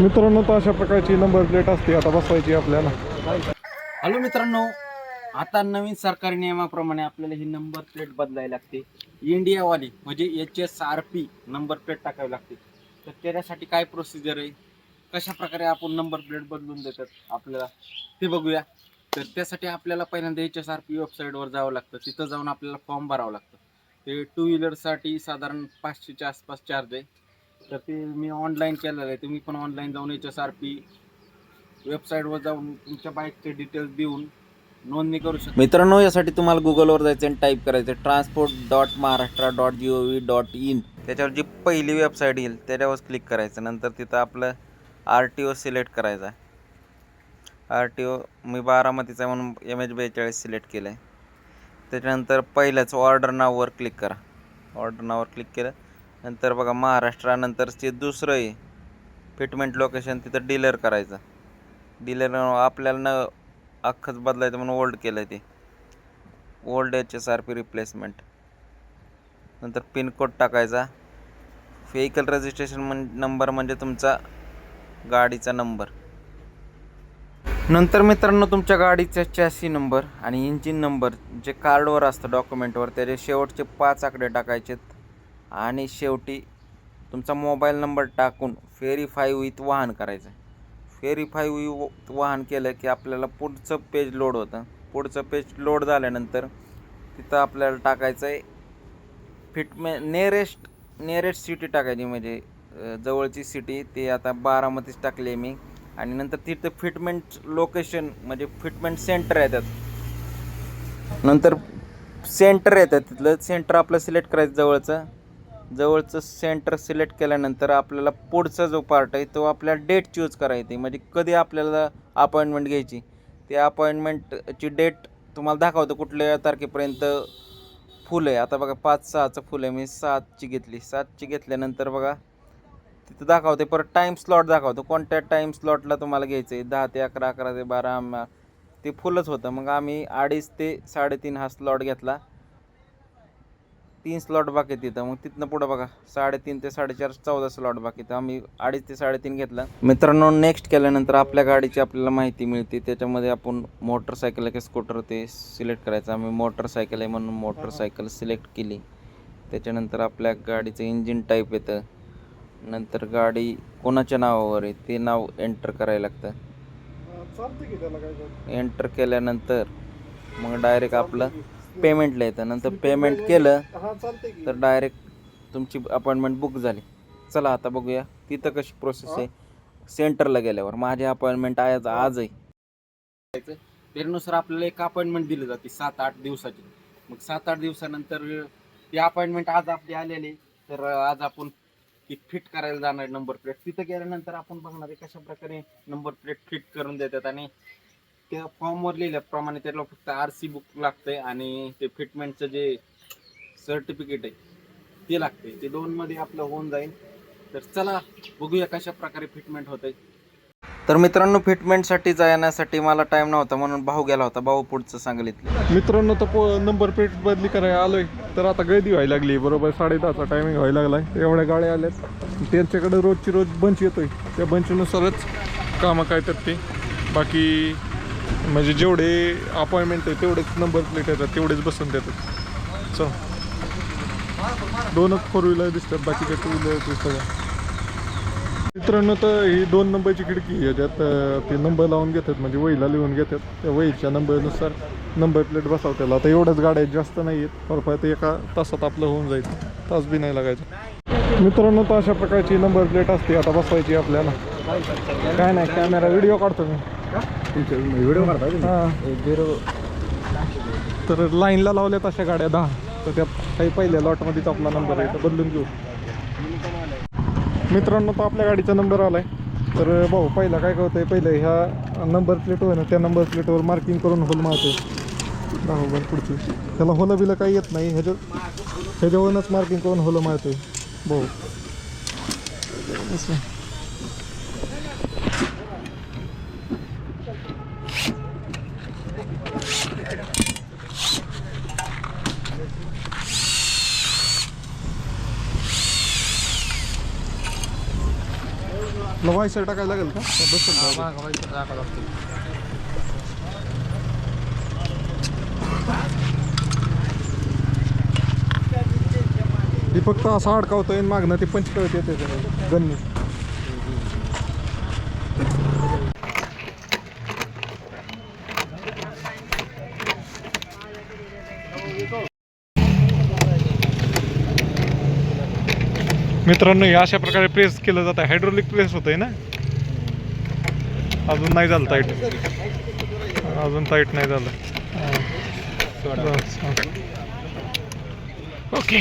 मित्रांनो तर अशा प्रकारची नंबर प्लेट असते. आता बसवायची आपल्याला. हॅलो मित्रांनो आता नवीन सरकारी नियमाप्रमाणे आपल्याला ही नंबर प्लेट बदलायला लागते. इंडियावाली म्हणजे H S R P number plate टाकावी लागते. तर त्याच्यासाठी काय प्रोसिजर आहे? कशा प्रकारे आपण नंबर प्लेट बदलून देतात आपल्याला? ते बघूया. तर त्यासाठी आपल्याला पहिल्यांदा एच एस आर पी वेबसाईटवर जावं लागतं. तिथं जाऊन आपल्याला फॉर्म भरावं लागतं. ते टू व्हीलरसाठी साधारण पाचशेच्या आसपास चार्ज आहे. तर ते मी ऑनलाईन केलेलं आहे. तुम्ही पण ऑनलाईन जाऊन एच एस आर पी वेबसाईटवर जाऊन तुमच्या बाईकचे डिटेल्स देऊन नोंदणी करू शकता. मित्रांनो यासाठी तुम्हाला गुगलवर जायचं आणि टाईप करायचं transport dot Maharashtra dot G O V dot in त्याच्यावर जी पहिली वेबसाईट येईल त्याच्यावर क्लिक करायचं. नंतर तिथं आपलं आर टी ओ सिलेक्ट करायचा आर टी ओ मी बारामतीचा म्हणून एम एच बेचाळीस सिलेक्ट केलं आहे त्याच्यानंतर पहिलंच ऑर्डर नाववर क्लिक करा. ऑर्डर नाववर क्लिक केलं. नंतर बघा महाराष्ट्रानंतर ते दुसरं आहे फिटमेंट लोकेशन तिथं डीलर करायचं. डीलर आपल्याला न अख्खंच बदलायचं म्हणून ओल्ड केलं आहे ते. Old H S R P replacement नंतर पिनकोड टाकायचा. व्हेकल रजिस्ट्रेशन म्हण नंबर म्हणजे तुमचा गाडीचा नंबर नंतर मित्रांनो तुमच्या गाडीचा चॅसी नंबर आणि इंजिन नंबर जे कार्डवर असतं डॉक्युमेंटवर त्याचे शेवटचे पाच आकडे टाकायचेत. आणि शेवटी तुमचा मोबाईल नंबर टाकून व्हेरीफाय विथ वाहन करायचं. व्हेरीफाय विथ वाहन केलं की आपल्याला पुढचं पेज लोड होतं. पुढचं पेज लोड झाल्यानंतर तिथं आपल्याला टाकायचं आहे फिटमे नेरेस्ट नेरेस्ट सिटी टाकायची म्हणजे जवळची सिटी ते आता बारामतीच टाकली आहे मी. आणि नंतर तिथं फिटमेंट लोकेशन म्हणजे फिटमेंट सेंटर येतात. नंतर सेंटर येतात. तिथलं सेंटर आपलं सिलेक्ट करायचं जवळचं. जवळचं सेंटर सिलेक्ट केल्यानंतर आपल्याला पुढचा जो पार्ट आहे तो आपल्याला डेट चूज करायची म्हणजे कधी आपल्याला अपॉइंटमेंट घ्यायची? ते अपॉइंटमेंटची डेट तुम्हाला दाखवतं कुठल्या तारखेपर्यंत फुलं आहे. आता बघा पाच सहाचं फुलं आहे. मी सातची घेतली. सातची घेतल्यानंतर बघा तिथं दाखवते. परत टाईम स्लॉट दाखवतो. कोणत्या टाईम स्लॉटला तुम्हाला घ्यायचं आहे दहा ते अकरा अकरा ते बारा ते फुलंच होतं. मग आम्ही अडीच ते साडेतीन हा स्लॉट घेतला. तीन स्लॉट बाकी तिथं. मग तिथनं पुढं बघा साडेतीन ते साडेचार चौदा स्लॉट बाकी तर आम्ही अडीच ते साडेतीन घेतलं. मित्रांनो नेक्स्ट केल्यानंतर आपल्या गाडीची आपल्याला माहिती मिळते. त्याच्यामध्ये आपण मोटरसायकल की स्कूटर ते सिलेक्ट करायचं. आम्ही मोटरसायकल आहे म्हणून मोटरसायकल सिलेक्ट केली. त्याच्यानंतर आपल्या गाडीचं इंजिन टाईप येतं. नंतर गाडी कोणाच्या नावावर आहे ते नाव एंटर करायला लागतं. एंटर केल्यानंतर मग डायरेक्ट आपलं पेमेंटला येतं. नंतर पेमेंट केलं चालतंय की तर डायरेक्ट तुमची अपॉइंटमेंट बुक झाली. चला आता बघूया तिथं कशी प्रोसेस आहे. सेंटरला गेल्यावर माझी अपॉइंटमेंट आज आज आहे त्यानुसार आपल्याला एक अपॉइंटमेंट दिली जाते सात आठ दिवसाची. मग सात आठ दिवसानंतर ती अपॉइंटमेंट आज आपली आलेली तर आज आपण ती फिट करायला जाणार नंबर प्लेट तिथं गेल्यानंतर आपण बघणार आहे कशा प्रकारे नंबर प्लेट फिट करून देतात आणि त्या फॉर्मवर लिहिल्याप्रमाणे त्याला फक्त आर सी बुक लागतंय आणि ते फिटमेंटचं जे सर्टिफिकेट आहे ते लागते ते दोनमध्ये आपलं होऊन जाईल. तर चला बघूया कशा प्रकारे फिटमेंट होत तर मित्रांनो फिटमेंटसाठी जाण्यासाठी मला टाईम नव्हता म्हणून भाऊ गेला होता. भाऊ पुढचं सांगलीतलं मित्रांनो तर पो नंबर प्लेट बदली करायला आलोय. तर आता गर्दी व्हायला लागली बरोबर साडे दहाचा टायमिंग व्हायला लागलाय. एवढ्या गाड्या आल्यात. त्यांच्याकडे रोजची रोज बंच येतोय. त्या बंचनुसारच कामं काय तर ते. बाकी म्हणजे जेवढे अपॉइंटमेंट आहे तेवढेच नंबर प्लेट येतात तेवढेच बसून देतात. चल. दोनच फोर व्हीलर दिसतात बाकीच्या टू व्हीलर दिसतात. मित्रांनो तर ही दोन नंबरची खिडकी आहे ज्यात ते नंबर लावून घेतात म्हणजे वहीला लिहून घेतात. त्या वहीच्या नंबरनुसार नंबर प्लेट बसवत्याला आता एवढ्याच गाड्या आहेत, जास्त नाही आहेत परफाय एका तासात आपलं होऊन जाईल. तास बी नाही लागायचं. मित्रांनो तर अशा प्रकारची नंबर प्लेट असते आता बसवायची आपल्याला. काय नाही कॅमेरा व्हिडिओ काढतो मी. व्हिडिओ काढता हां. तर लाईनला लावल्यात अशा गाड्या दहा. तर त्या काही पहिल्या लॉटमध्येच आपला नंबर आहे तर बदलून घेऊ. मित्रांनो तो आपल्या गाडीचा नंबर आलाय. तर भाऊ पहिला काय करतोय पहिलं ह्या नंबर प्लेटवर ना त्या नंबर प्लेटवर मार्किंग करून होल मारतोय. दहा पुढची. त्याला होलं बिलं काही येत नाही. ह्याच्या ह्याच्यावरूनच मार्किंग करून होलं मारतोय. भाऊ. असं. व्हायसर टाकायला लागेल का? का? ही फक्त असं अडकावतोय आणि मागणं ते पंच कळत येते गन्नी मित्रांनो हे अशा प्रकारे प्रेस केलं जातं. हायड्रोलिक प्रेस होतंय ना? अजून नाही झालं टाईट अजून टाईट नाही झालं. ओके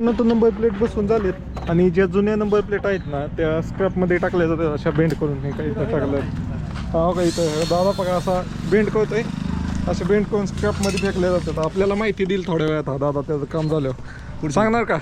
नंतर नंबर प्लेट बसून झालेत. आणि ज्या जुन्या नंबर प्लेट आहेत ना त्या स्क्रॅपमध्ये टाकल्या जातात अशा बेंड करून हे काही टाकलं हा का इथं दादा बघा असा बेंड करतोय. असे बेंड करून स्क्रॅपमध्ये फेकल्या जातात. आपल्याला माहिती देईल थोड्या वेळात हा दादा त्याचं काम झालं सांगणार का?